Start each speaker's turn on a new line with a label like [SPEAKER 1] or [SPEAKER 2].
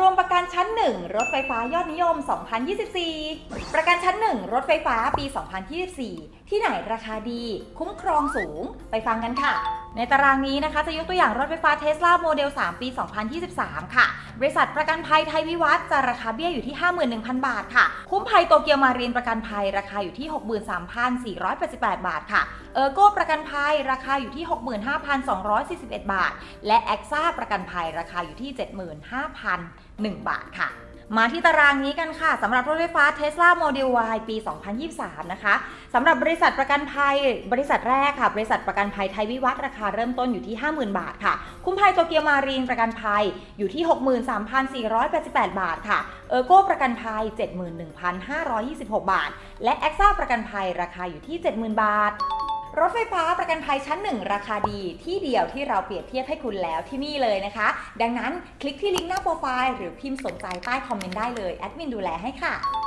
[SPEAKER 1] รวมประกันชั้น 1 รถไฟฟ้ายอดนิยม 2024 ประกันชั้น 1 รถไฟฟ้าปี 2024 ที่ไหนราคาดี คุ้มครองสูง ไปฟังกันค่ะ ในตารางนี้นะคะจะยกตัวอย่างรถไฟฟ้าเทสลาโมเดล 3 ปี 2023 ค่ะ บริษัทประกันภัยไทยวิวัฒน์จะราคาเบี้ยอยู่ที่ 51,000 บาทค่ะ คุ้มภัยโตเกียวมารีนประกันภัยราคาอยู่ที่ 63,488 บาทค่ะ เออร์โก้ประกันภัยราคาอยู่ที่ 65,241 บาท และแอคซ่าประกันภัยราคาอยู่ที่ 75,001 บาทค่ะมาที่ตารางนี้กันค่ะสำหรับรถไฟฟ้า Tesla Model Y ปี 2023 นะคะสำหรับบริษัทประกันภัย บริษัทแรกค่ะ บริษัทประกันภัยไทยวิวัฒน์ราคาเริ่มต้นอยู่ที่ 50,000 บาทค่ะ คุ้มภัยโตเกียวมารีนประกันภัยอยู่ที่ 63,488 บาทค่ะ เออร์โก้ประกันภัย 71,526 บาท และแอคซ่าประกันภัยราคาอยู่ที่ 70,000 บาทรถไฟฟ้าประกันภัยชั้น 1 ราคาดีที่เดียวที่เราเปรียบเทียบให้คุณแล้วที่นี่เลยนะคะ ดังนั้นคลิกที่ลิงก์หน้าโปรไฟล์หรือพิมพ์สนใจใต้คอมเมนต์ได้เลย แอดมินดูแลให้ค่ะ